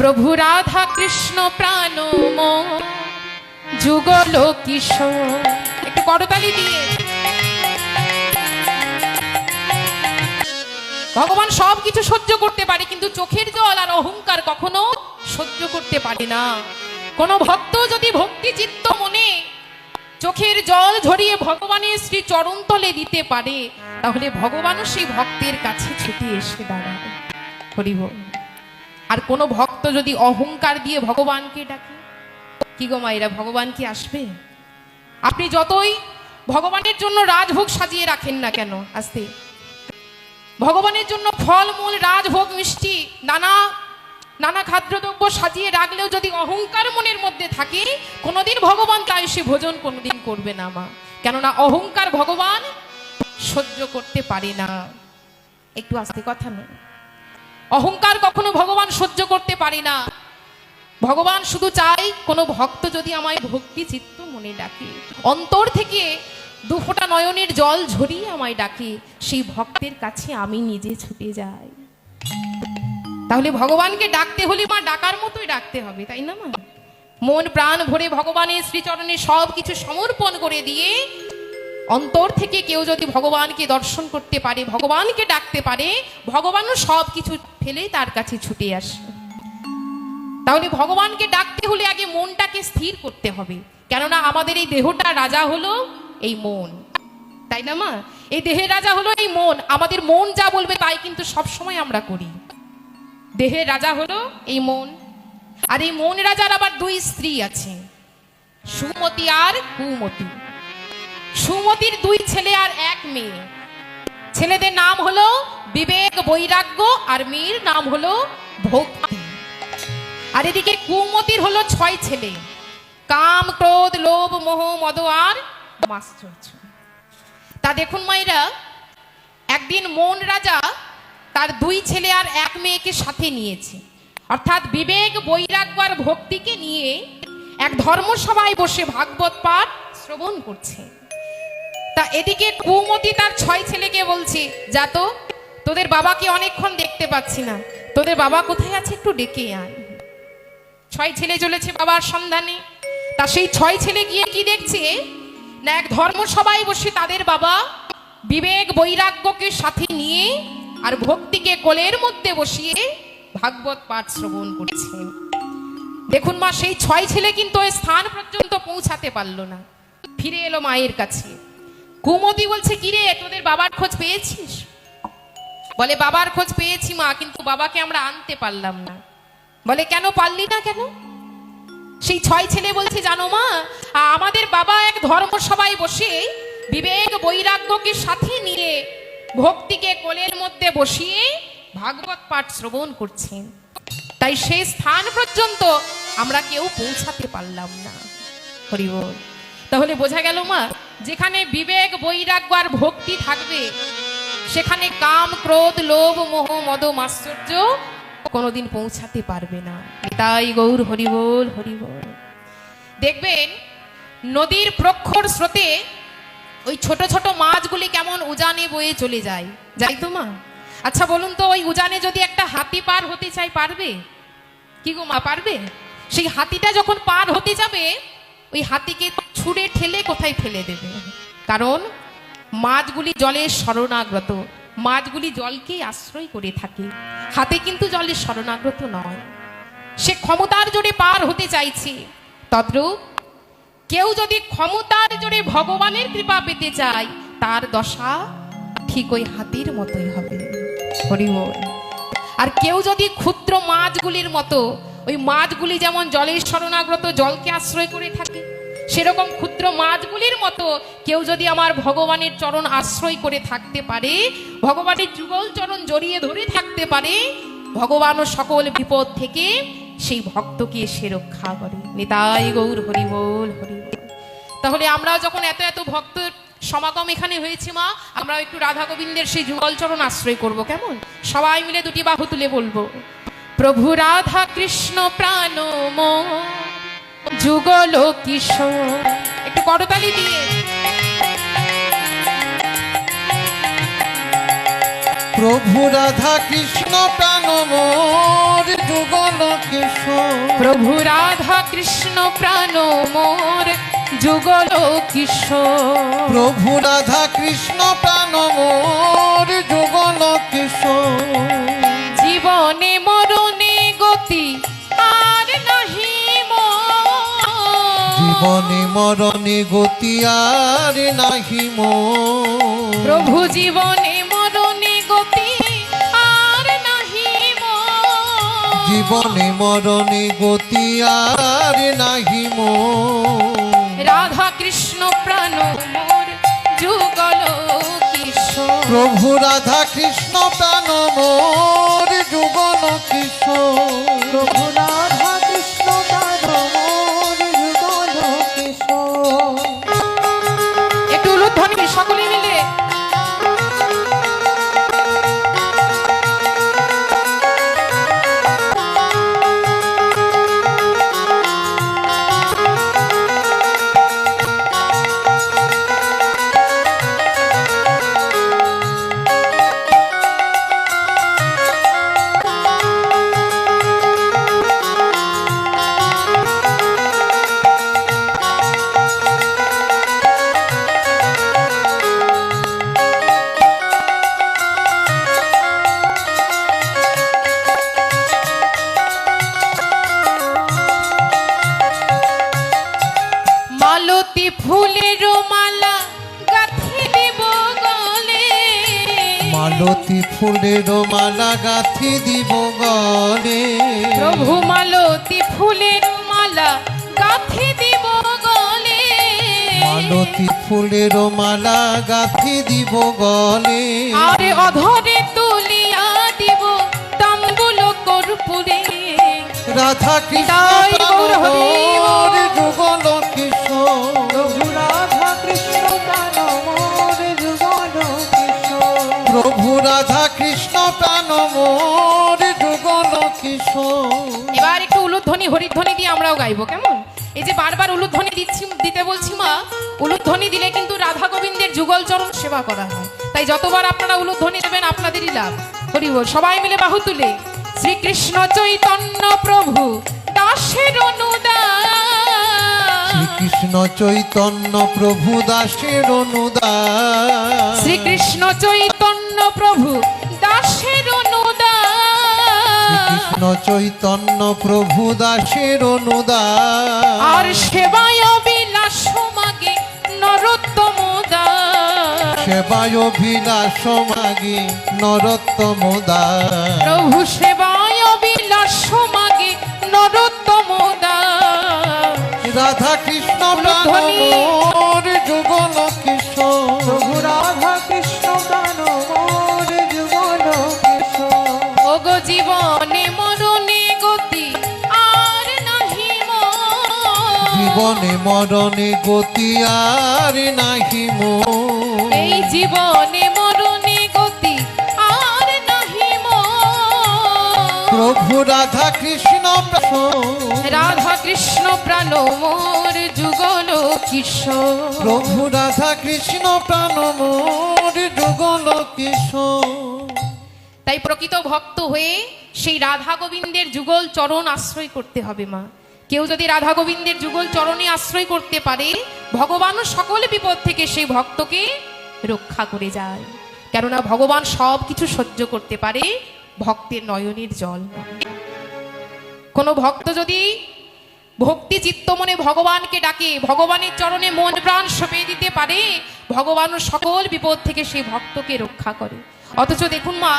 প্রভু রাধা কৃষ্ণ প্রাণ যুগল একটু করতালি দিয়ে। ভগবান সব কিছু সহ্য করতে পারে, কিন্তু চোখের জল আর অহংকার কখনো সহ্য করতে পারে না। কোন ভক্ত যদি ভক্তি চিত্ত মনে চোখের জল ঝরিয়ে ভগবানের শ্রী চরণতলে দিতে পারে, তাহলে ভগবানও সেই ভক্তের কাছে ছুটে এসে দাঁড়াবে। হরিব আর কোনো ভক্ত যদি অহংকার দিয়ে ভগবানকে ডাকে, কি গো মায়েরা, ভগবান কি আসবে? আপনি যতই ভগবানের জন্য রাজভোগ সাজিয়ে রাখেন না কেন, আস্তে। ভগবানের জন্য ফলমূল, রাজভোগ, মিষ্টি, নানা নানা খাদ্যদ্রব্য সাজিয়ে রাখলেও যদি অহংকার মনের মধ্যে থাকে, কোনোদিন ভগবান তাই সে ভোজন কোনোদিন করবে না, মা। কেননা অহংকার ভগবান সহ্য করতে পারে না। একটু আস্তে কথা নয় অহংকার কখনো ভগবান সহ্য করতে পারে না। ভগবান শুধু চাই কোনো ভক্ত যদি আমায় ভক্তি চিত্ত মনে ডাকে। অন্তর থেকে দু ফোঁটা নয়নের জল ঝরিয়ে আমায় ডাকে, সেই ভক্তের কাছে আমি নিজে ছুটে যাই। তাহলে ভগবানকে ডাকতে হলে মা ডাকার মতোই ডাকতে হবে, তাই না মা? মন প্রাণ ভরে ভগবানের শ্রীচরণে সব কিছু সমর্পণ করে দিয়ে অন্তর থেকে কেউ যদি ভগবানকে দর্শন করতে পারে, ভগবানকে ডাকতে পারে, ভগবানও সব কিছু ফেলে তার কাছে ছুটে আসে। তাহলে ভগবানকে ডাকতে হলে আগে মনটাকে স্থির করতে হবে। কেননা আমাদের এই দেহটা রাজা হলো এই মন। তাই না মা? এই দেহের রাজা হলো এই মন। আমাদের মন যা বলবে তাই কিন্তু সব সময় আমরা করি। দেহের রাজা হলো এই মন। আর এই মন রাজার আবার দুই স্ত্রী আছে, সুমতি আর কুমতি। সুমতির দুই ছেলে আর এক মেয়ে। ছেলেদের নাম হলো বিবেক বৈরাগ্য আর মেয়ের নাম হলো ভক্তি। আর এদিকে কুমতির হলো ছয় ছেলে। কাম, ক্রোধ, লোভ, মোহ, মদ আর তা দেখুন মাইরা একদিন মন রাজা তার দুই ছেলে আর এক মেয়েকে সাথে নিয়েছে। অর্থাৎ বিবেক, বৈরাগ্য আর ভক্তিকে নিয়ে এক ধর্মসভায় বসে ভাগবত পাঠ শ্রবণ করছে। তা এদিকে কুমতি তার ছয় ছেলেকে বলছে, যা তো, তোদের বাবাকে অনেকক্ষণ দেখতে পাচ্ছি না। তোদের বাবা কোথায় আছে একটু ডেকে আয় ছয় ছেলে চলেছে বাবার সন্ধানে। তা সেই ছয় ছেলে গিয়ে কি দেখছে? না, এক ধর্মসভায় বসে তাদের বাবা বিবেক বৈরাগ্যকে সাথে নিয়ে আর ভক্তিকে কোলের মধ্যে বসিয়ে ভাগবত পাঠ শ্রবণ করছেন দেখুন মা, সেই ছয় ছেলে কিন্তু ওই স্থান পর্যন্ত পৌঁছাতে পারল না। ফিরে এলো মায়ের কাছে। কুমতি বলছে, কিরে, তোদের বাবার খোঁজ পেয়েছিস? বলে, বাবার খোঁজ পেয়েছি মা, কিন্তু বাবাকে আমরা আনতে পারলাম না। বলে, কেন পারলি না কেন? সেই ছয় ছেলে বলছে, জানো মা, আমাদের বাবা এক ধর্মসভায় বসে বিবেক বৈরাগ্যকে সাথে নিয়ে ভক্তিকে কোলের মধ্যে বসিয়ে ভাগবত পাঠ শ্রবণ করছেন। তাই সেই স্থান পর্যন্ত আমরা কেউ পৌঁছাতে পারলাম না। হরিবল। তাহলে বোঝা গেল মা যেখানে বিবেক, বৈরাগ্য আর ভক্তি থাকবে, সেখানে কাম, ক্রোধ, লোভ, মোহ, মদ মাশ্চর্য কোনোদিন পৌঁছাতে পারবে না। তাই গৌর হরিবল হরিবল। দেখবেন, নদীর প্রক্ষর স্রোতে ওই ছোট ছোট মাছগুলি কেমন উজানে বয়ে চলে যায়। যাই তো মা। আচ্ছা বলুন তো, ওই উজানে যদি একটা হাতি পার হতে চাই পারবে? কি গো মা, পারবে? সেই হাতিটা যখন পার হতে যাবে ওই হাতিকে ছুঁড়ে ঠেলে কোথায় ফেলে দেবে? কারণ মাছগুলি জলের শরণাগ্রত। মাছগুলি জলকেই আশ্রয় করে থাকে। হাতে কিন্তু জলের শরণাগ্রত নয়। সে ক্ষমতার জোরে পার হতে চাইছে। তদ্রূপ কেউ যদি ক্ষমতার জোরে ভগবানের কৃপা পেতে চায়, তার দশা ঠিক ওই হাতির মতোই হবে। হরিবল আর কেউ যদি ক্ষুদ্র মাছগুলির মতো ওই মাছগুলি যেমন জলের শরণাগ্রত জলকে আশ্রয় করে থাকে, সেরকম ক্ষুদ্র মাছগুলির মতো কেউ যদি আমার ভগবানের চরণ আশ্রয় করে থাকতে পারে, ভগবানের যুগল চরণ জড়িয়ে ধরে থাকতে পারে, ভগবানও সকল বিপদ থেকে সেই ভক্তকে সে রক্ষা করে। নিতাই গৌর হরিবল হরিবল তাহলে আমরা যখন এত এত ভক্ত সমাগম এখানে হয়েছে মা আমরা একটু রাধা গোবিন্দের সেই যুগল চরণ আশ্রয় করব, কেমন? সবাই মিলে দুটি বাহু তুলে বলব। প্রভু রাধা কৃষ্ণ প্রাণ যুগল কিশোর একটু করতালি দিয়ে। প্রভু রাধা কৃষ্ণ প্রাণ মোর যুগল কিশোর প্রভু রাধা কৃষ্ণ প্রাণ মোর যুগল কিশোর প্রভু রাধা কৃষ্ণ প্রাণ মোর জীবনে মরণে গতি আর নাহি মোর। প্রভু জীবনে মরণে গতি আর নাহি মোর। জীবনে মরণে গতি আর নাহি মোর। রাধা কৃষ্ণ প্রাণ মোর যুগল কিশোর। প্রভু রাধা কৃষ্ণ প্রাণ মোর যুগল কিশোর। প্রভু মালতী ফুলের মালা গাথি দিব গলে প্রভু মালতী ফুলের মালা গাঁথি দিব গলে মালতী ফুলের মালা গাথি দিব গলে আর অধরে তুলিয়া দিব তাম্বুল কর্পূরে। রাধা কৃষ্ণ যুগল কিশোর। প্রভু রাধা কৃষ্ণ প্রাণ মোর যুগল কিশোর। এবার একটু উলুধ্বনি হরিধ্বনি দিয়ে আমরাও গাইবো কেমন? এই যে বারবার উলুধ্বনি দিচ্ছি দিতে বলছি মা উলুধ্বনি দিলে কিন্তু রাধা গোবিন্দের যুগল চরণ সেবা করা হয়। তাই যতবার আপনারা উলুধ্বনি দেবেন আপনাদেরই লাভ। হরি বল সবাই মিলে বাহু তুলে। শ্রীকৃষ্ণ চৈতন্য প্রভু দাসের অনুদান। শ্রীকৃষ্ণ চৈতন্য প্রভু দাসের অনুদান। শ্রীকৃষ্ণ চৈতন্য প্রভু দাসের অনুদান। চৈতন্য প্রভু দাসের অনুদান। আর সেবায় বিলাস মাগে নরোত্তম সেবায় অভিলাষ মাগে নরোত্তম প্রভু সেবায় বিলাস মাগে নরোত্তম রাধা কৃষ্ণ যুগল কিশোর। প্রভু রাধা জীবনে মরণে গতি আর নাহি মোর। এই জীবনে মরণে গতি আর নাহি মোর। প্রভু রাধা কৃষ্ণ রাধা কৃষ্ণ প্রাণ মোর যুগল কিশোর প্রভু রাধা কৃষ্ণ প্রাণ মোর যুগল কিশোর তাই প্রকৃত ভক্ত হয়ে সেই রাধা গোবিন্দের যুগল চরণ আশ্রয় করতে হবে মা। কেউ যদি রাধা গোবিন্দের যুগল চরণে আশ্রয় করতে পারে ভগবানও সকল বিপদ থেকে সেই ভক্তকে রক্ষা করে যায় কেননা ভগবান সব কিছু সহ্য করতে পারে ভক্তের নয়নের জল। কোনো ভক্ত যদি ভক্তি চিত্ত মনে ভগবানকে ডাকে, ভগবানের চরণে মন প্রাণ সঁপে দিতে পারে ভগবানও সকল বিপদ থেকে সেই ভক্তকে রক্ষা করে অথচ দেখুন মা